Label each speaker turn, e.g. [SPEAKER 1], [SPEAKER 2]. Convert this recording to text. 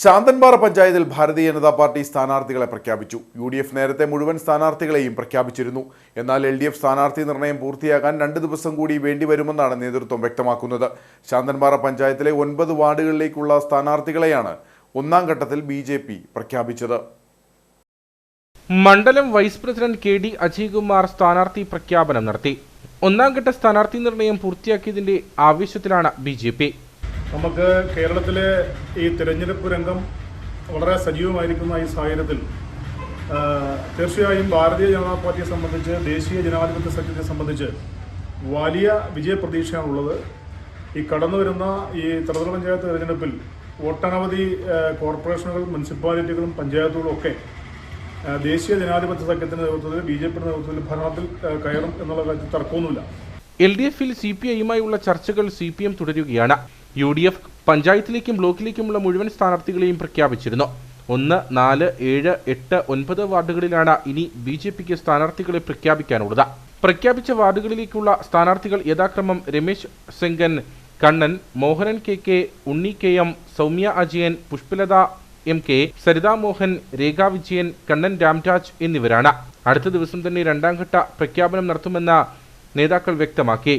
[SPEAKER 1] ശാന്തൻപാറ പഞ്ചായത്തിൽ ഭാരതീയ ജനതാ പാർട്ടി സ്ഥാനാർത്ഥികളെ പ്രഖ്യാപിച്ചു. യു ഡി എഫ് നേരത്തെ മുഴുവൻ സ്ഥാനാർത്ഥികളെയും പ്രഖ്യാപിച്ചിരുന്നു. എന്നാൽ എൽ ഡി എഫ് സ്ഥാനാർത്ഥി നിർണയം പൂർത്തിയാക്കാൻ രണ്ട് ദിവസം കൂടി വേണ്ടിവരുമെന്നാണ് നേതൃത്വം വ്യക്തമാക്കുന്നത്. ശാന്തൻപാറ പഞ്ചായത്തിലെ ഒൻപത് വാർഡുകളിലേക്കുള്ള സ്ഥാനാർത്ഥികളെയാണ് ഒന്നാം ഘട്ടത്തിൽ ബി ജെ പി പ്രഖ്യാപിച്ചത്.
[SPEAKER 2] മണ്ഡലം vice president K D Ajaykumar സ്ഥാനാർത്ഥി പ്രഖ്യാപനം നടത്തി. ഒന്നാം ഘട്ട സ്ഥാനാർത്ഥി നിർണയം പൂർത്തിയാക്കിയതിന്റെ ആവശ്യത്തിലാണ് ബി ജെ പി.
[SPEAKER 3] നമുക്ക് കേരളത്തിലെ ഈ തിരഞ്ഞെടുപ്പ് രംഗം വളരെ സജീവമായിരിക്കുന്ന ഈ സാഹചര്യത്തിൽ തീർച്ചയായും ഭാരതീയ ജനതാ പാർട്ടിയെ സംബന്ധിച്ച് ദേശീയ ജനാധിപത്യ സഖ്യത്തെ സംബന്ധിച്ച് വലിയ വിജയപ്രതീക്ഷയാണുള്ളത്. ഈ കടന്നു വരുന്ന ഈ ത്രിതല പഞ്ചായത്ത് തിരഞ്ഞെടുപ്പിൽ ഒട്ടനവധി കോർപ്പറേഷനുകൾ മുനിസിപ്പാലിറ്റികളും പഞ്ചായത്തുകളും ഒക്കെ ദേശീയ ജനാധിപത്യ സഖ്യത്തിന്റെ നേതൃത്വത്തിൽ ബി ജെ പിയുടെ നേതൃത്വത്തിൽ ഭരണത്തിൽ കയറും എന്നുള്ള കാര്യത്തിൽ തർക്കമൊന്നുമില്ല.
[SPEAKER 2] എൽ ഡി എഫിൽ സി പി ഐയുമായുള്ള ചർച്ചകൾ സി പി എം തുടരുകയാണ്. യു ഡി എഫ് പഞ്ചായത്തിലേക്കും ബ്ലോക്കിലേക്കുമുള്ള മുഴുവൻ സ്ഥാനാർത്ഥികളെയും പ്രഖ്യാപിച്ചിരുന്നു. ഒന്ന് നാല് ഏഴ് എട്ട് ഒൻപത് വാർഡുകളിലാണ് ഇനി ബി ജെ പിക്ക് സ്ഥാനാർത്ഥികളെ പ്രഖ്യാപിക്കാനുള്ളത്. പ്രഖ്യാപിച്ച വാർഡുകളിലേക്കുള്ള സ്ഥാനാർത്ഥികൾ യഥാക്രമം Ramesh Sengan Kannan Mohanan K K Unni K M Soumya Ajayan Pushpalatha M K Saritha Mohan Rekha Vijayan Kannan Ramraj എന്നിവരാണ്. അടുത്ത ദിവസം തന്നെ രണ്ടാം ഘട്ട പ്രഖ്യാപനം നടത്തുമെന്ന് നേതാക്കൾ വ്യക്തമാക്കി.